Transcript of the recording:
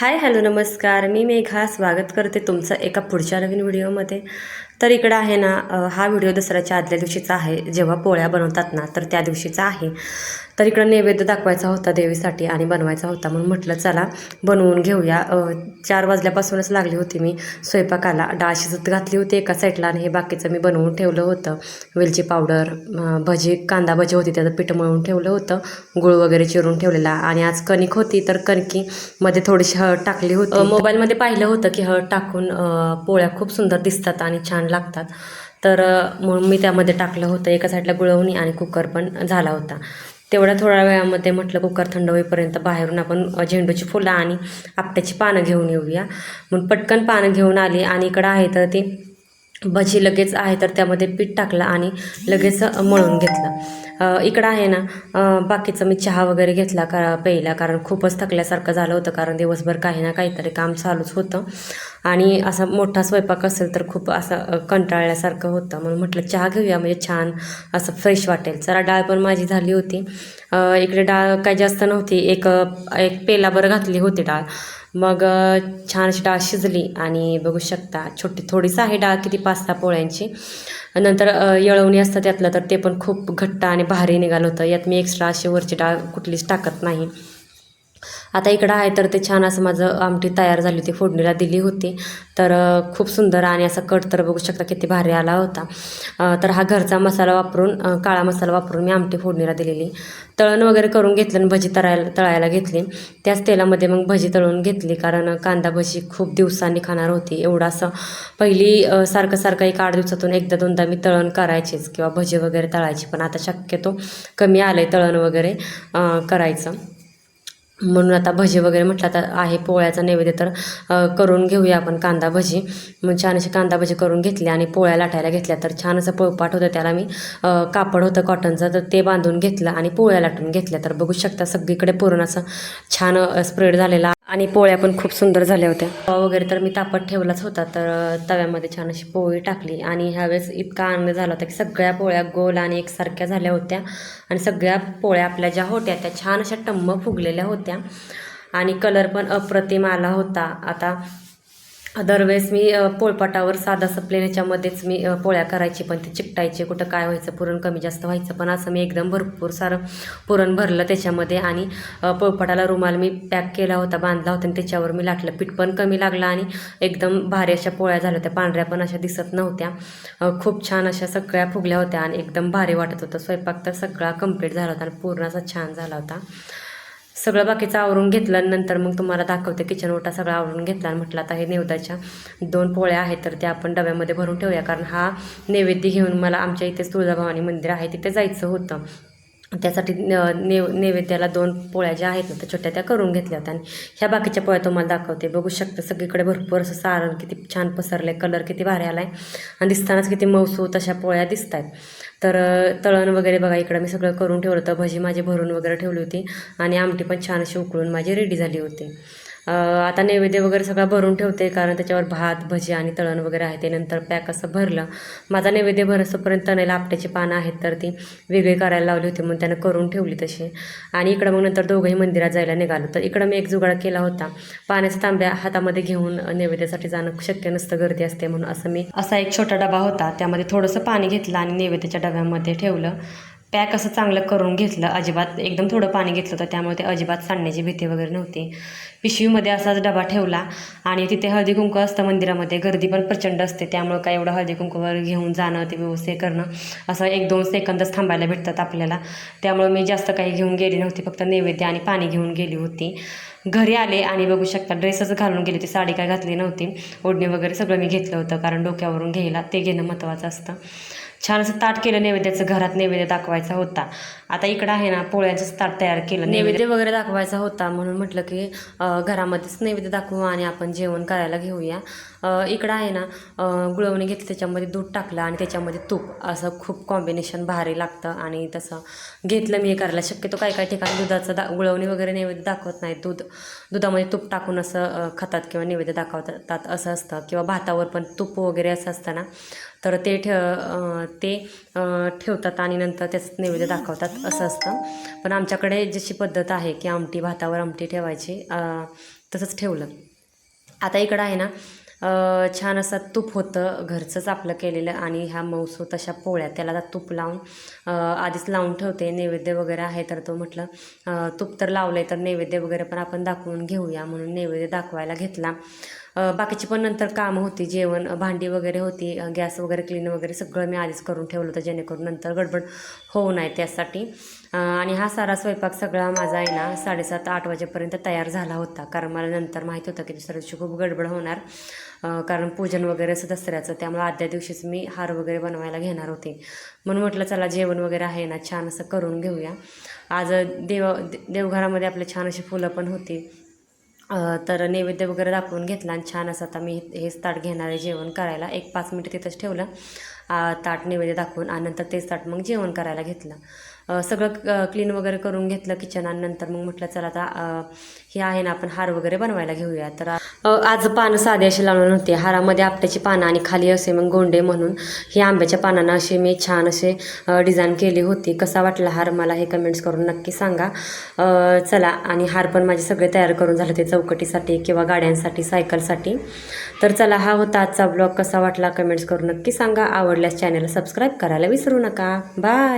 Hi hello नमस्कार. मी मेघा. स्वागत करते तुमचं एका पुढच्या नवीन व्हिडिओमध्ये. तर इकडं आहे ना हा व्हिडिओ दसऱ्याच्या आदल्या दिवशीचा आहे. जेव्हा पोळ्या बनवतात ना तर त्या दिवशीचा आहे. तर इकडं नैवेद्य दाखवायचा होता देवीसाठी आणि बनवायचा होता. म्हणून म्हटलं चला बनवून घेऊया. चार वाजल्यापासूनच लागली होती मी स्वयंपाकाला. डाळ शिजत घातली होती एका साईडला आणि हे बाकीचं मी बनवून ठेवलं होतं. वेलची पावडर भजी कांदा भजी होती त्याचं पीठ मळून ठेवलं होतं. गुळ वगैरे चिरून ठेवलेला. आणि आज कणिक होती तर कणकीमध्ये थोडीशी हळद टाकली होती. मोबाईलमध्ये पाहिलं होतं की हळद टाकून पोळ्या खूप सुंदर दिसतात आणि छान लागतात. तर म्हणून मी त्यामध्ये टाकलं होतं. एका साईडला गुळवणी आणि कुकर पण झाला होता. तेवढ्या थोड्या वेळामध्ये म्हटलं कुकर थंड होईपर्यंत बाहेरून आपण झेंडूची फुलं आणि आपट्याची पानं घेऊन येऊया. म्हणून पटकन पानं घेऊन आली आणि इकडं आहे तर ती भजी लगेच आहे तर त्यामध्ये पीठ टाकलं आणि लगेच मळून घेतलं. इकडं आहे ना बाकीचं मी चहा वगैरे घेतला का प्यायला कारण खूपच थकल्यासारखं झालं होतं कारण दिवसभर काही ना काहीतरी काम चालूच होतं. आणि असा मोठा स्वयंपाक असेल तर खूप असं कंटाळल्यासारखं होतं. म्हणून म्हटलं चहा घेऊया म्हणजे छान असं फ्रेश वाटेल. जरा डाळ पण माझी झाली होती. इकडे डाळ काही जास्त नव्हती एक एक पेलाभर घातली होती डाळ. मग छान अशी डाळ शिजली आणि बघू शकता छोटी थोडीच आहे डाळ किती पाच सहा पोळ्यांची. नंतर येळवणी असतं त्यातलं तर ते पण खूप घट्ट आणि भारी निघालं होतं. यात मी एक्स्ट्रा अशी वरची डाळ कुठलीच टाकत नाही. आता इकडं आहे तर ते छान असं माझं आमटी तयार झाली होती फोडणीला दिली होती. तर खूप सुंदर आणि असा कट तर बघू शकता किती भारी आला होता. तर हा घरचा मसाला वापरून काळा मसाला वापरून मी आमटी फोडणीला दिलेली. तळण वगैरे करून घेतलं आणि भजी तळायला तळायला घेतली. त्याच तेलामध्ये मग भजी तळून घेतली कारण कांदा भजी खूप दिवसांनी खाणार होती. एवढं असं पहिली सारखं सारखं एक आठ दिवसातून एकदा दोनदा मी तळण करायचीच किंवा भजी वगैरे तळायची. पण आता शक्यतो कमी आलं आहे तळण वगैरे करायचं. म्हणून आता भजी वगैरे म्हटलं आता आहे पोळ्याचा नैवेद्य तर करून घेऊया आपण कांदा भजी. मग छान अशी कांदा भजी करून घेतली आणि पोळ्या लाटायला घेतल्या. तर छान असं पोळपाट होतं त्याला मी कापड होतं कॉटनचं तर ते बांधून घेतलं आणि पोळ्या लाटून घेतल्या. तर बघू शकता सगळीकडे पूर्ण असं छान स्प्रेड झालेला आणि पोळ्या पण खूप सुंदर झाल्या होत्या. तवा वगैरे तर मी तापत ठेवलाच होता तर तव्यामध्ये छान अशी पोळी टाकली. आणि ह्यावेळेस इतका आनंद झाला होता की सगळ्या पोळ्या गोल आणि एकसारख्या झाल्या होत्या. आणि सगळ्या पोळ्या आपल्या ज्या होत्या त्या छान अशा टम्म फुगलेल्या होत्या. आणि कलर पण अप्रतिम आला होता. आता दरवेळेस मी पोळपाटावर साधा सप्लेन याच्यामध्येच मी पोळ्या करायची पण ते चिकटायचे कुठं काय व्हायचं पुरण कमी जास्त व्हायचं पण असं मी एकदम भरपूर सारं पुरण भरलं त्याच्यामध्ये आणि पोळपाटाला रुमाल मी पॅक केला होता बांधला होता आणि त्याच्यावर मी लाटलं. पीठ पण कमी लागलं आणि एकदम भारी अशा पोळ्या झाल्या होत्या. पांढऱ्या पण अशा दिसत नव्हत्या. खूप छान अशा सगळ्या फुगल्या होत्या आणि एकदम भारी वाटत होतं. स्वयंपाक तर सगळा कंप्लीट झाला होता आणि पूर्ण असा छान झाला होता. सगळं बाकीचं आवरून घेतलं नंतर मग तुम्हाला दाखवते किचन ओटा सगळं आवरून घेतला आणि म्हटलं आता हे नेवदाच्या दोन पोळ्या आहेत तर त्या आपण डब्यामध्ये भरून ठेवूया. कारण हा नैवेद्य घेऊन मला आमच्या इथेच तुळजाभवानी मंदिर आहे तिथे जायचं होतं. त्यासाठी नेव नैवेद्याला दोन पोळ्या ज्या आहेत ना त्या छोट्या त्या करून घेतल्या होत्या आणि ह्या बाकीच्या पोळ्या तुम्हाला दाखवते. बघू शकता सगळीकडे भरपूर असं सारण किती छान पसरलं आहे कलर किती भारी आला आहे आणि दिसतानाच किती मऊसूत अशा पोळ्या दिसत आहेत तर तळण वगैरे बघा इकडं मी सगळं करून ठेवलं होतं. भजी माझी भरून वगैरे ठेवली होती आणि आमटी पण छान अशी उकळून माझी रेडी झाली होती. आता नैवेद्य वगैरे सगळं भरून ठेवते कारण त्याच्यावर भात भजी आणि तळण वगैरे आहे ते नंतर पॅक असं भरलं. माझा नैवेद्य भरसोपर्यंत तळायला आपट्याची पानं आहेत तर ती वेगळी करायला लावली होती म्हणून त्यानं करून ठेवली तशी. आणि इकडं मग नंतर दोघंही मंदिरात जायला निघालो. तर इकडं मी एक जुगाड केला होता. पाण्याचा तांब्या हातामध्ये घेऊन नैवेद्यासाठी जाणं शक्य नसतं गर्दी असते म्हणून असं मी असा एक छोटा डबा होता. त्यामध्ये थोडंसं पाणी घेतलं आणि नैवेद्याच्या डब्यामध्ये ठेवलं. पॅक असं चांगलं करून घेतलं. अजिबात एकदम थोडं पाणी घेतलं होतं त्यामुळे ते अजिबात सांडण्याची भीती वगैरे नव्हती. पिशवीमध्ये असाच डबा ठेवला आणि तिथे हळदी कुंकू असतं मंदिरामध्ये. गर्दी पण प्रचंड असते त्यामुळं काय एवढं हळदी कुंकूवर घेऊन जाणं ते व्यवस्थित करणं असं एक दोन सेकंदच थांबायला भेटतात आपल्याला. त्यामुळं मी जास्त काही घेऊन गेली नव्हती फक्त नैवेद्य आणि पाणी घेऊन गेली होती. घरी आले आणि बघू शकता ड्रेसच घालून गेली होती साडी काय घातली नव्हती. ओढणी वगैरे सगळं मी घेतलं होतं कारण डोक्यावरून घ्यायला ते घेणं महत्त्वाचं असतं. छान असं ताट केलं नैवेद्याचं घरात नैवेद्य दाखवायचा होता. आता इकडं आहे ना पोळ्यांचं ताट तयार केलं नैवेद्य वगैरे दाखवायचा होता म्हणून म्हटलं की घरामध्येच नैवेद्य दाखवू आणि आपण जेवण करायला घेऊया. इकडं आहे ना गुळवणी घेतली त्याच्यामध्ये दूध टाकलं आणि त्याच्यामध्ये तूप. असं खूप कॉम्बिनेशन भारी लागतं आणि तसं घेतलं मी करायला. शक्यतो काही काही ठिकाणी दुधाचं दा गुळवणी वगैरे नैवेद्य दाखवत नाही दूध दुधामध्ये तूप टाकून असं खातात किंवा नैवेद्य दाखवतात असं असतं. किंवा भातावर पण तूप वगैरे असं असतं ना तर ते ठेव ते ठेवतात आणि नंतर त्याचं नैवेद्य दाखवतात. असं असतं. पण आमच्याकडे जशी पद्धत आहे की आमटी भातावर आमटी ठेवायची तसंच ठेवलं. आता इकडं आहे ना छान असं तूप होतं घरचंच आपलं केलेलं आणि ह्या मऊसू तशा पोळ्या. त्याला आता तूप लावून आधीच लावून ठेवते. नैवेद्य वगैरे आहे तर तो म्हटलं तूप तर लावलं आहे तर नैवेद्य वगैरे पण आपण दाखवून घेऊया म्हणून नैवेद्य दाखवायला घेतला. बाकीची पण नंतर कामं होती जेवण भांडी वगैरे होती गॅस वगैरे क्लीन वगैरे सगळं मी आधीच करून ठेवलं होतं जेणेकरून नंतर गडबड होऊ नये त्यासाठी. आणि हा सारा स्वयंपाक सगळा माझा आहे ना साडेसात आठ वाजेपर्यंत तयार झाला होता. कारण मला नंतर माहीत होतं की दुसऱ्या दिवशी खूप गडबड होणार. कारण पूजन वगैरे असं दसऱ्याचं त्यामुळे आदल्या दिवशीच मी हार वगैरे बनवायला घेणार होते. म्हणून म्हटलं चला जेवण वगैरे आहे ना छान असं करून घेऊया. आज देव देवघरामध्ये आपले छान अशी फुलं पण होती. तर नैवेद्य वगैरे दाखवून घेतला आणि छान असं आता मी हेच ताट घेणार आहे जेवण करायला. एक पाच मिनटं तिथंच ठेवलं. ताट नैवेद्य दाखवून आणि नंतर तेच ताट मग जेवण करायला घेतलं. सगळं क्लीन वगैरे करून घेतलं किचन आणि नंतर मग म्हटलं चला आता हे आहे ना आपण हार वगैरे बनवायला घेऊया. तर आज पानं साधी अशी लावणार नव्हती हारामध्ये आपट्याची पानं आणि खाली असे मग गोंडे म्हणून हे आंब्याच्या पानांना अशी मी छान असे डिझाईन केली होती. कसा वाटला हार मला हे कमेंट्स करून नक्की सांगा. चला आणि हार पण माझे सगळे तयार करून झाले ते चौकटीसाठी किंवा गाड्यांसाठी सायकलसाठी. तर चला हा होता आजचा ब्लॉग कसा वाटला कमेंट्स करून नक्की सांगा. आवडल्यास चॅनलला सबस्क्राईब करायला विसरू नका. बाय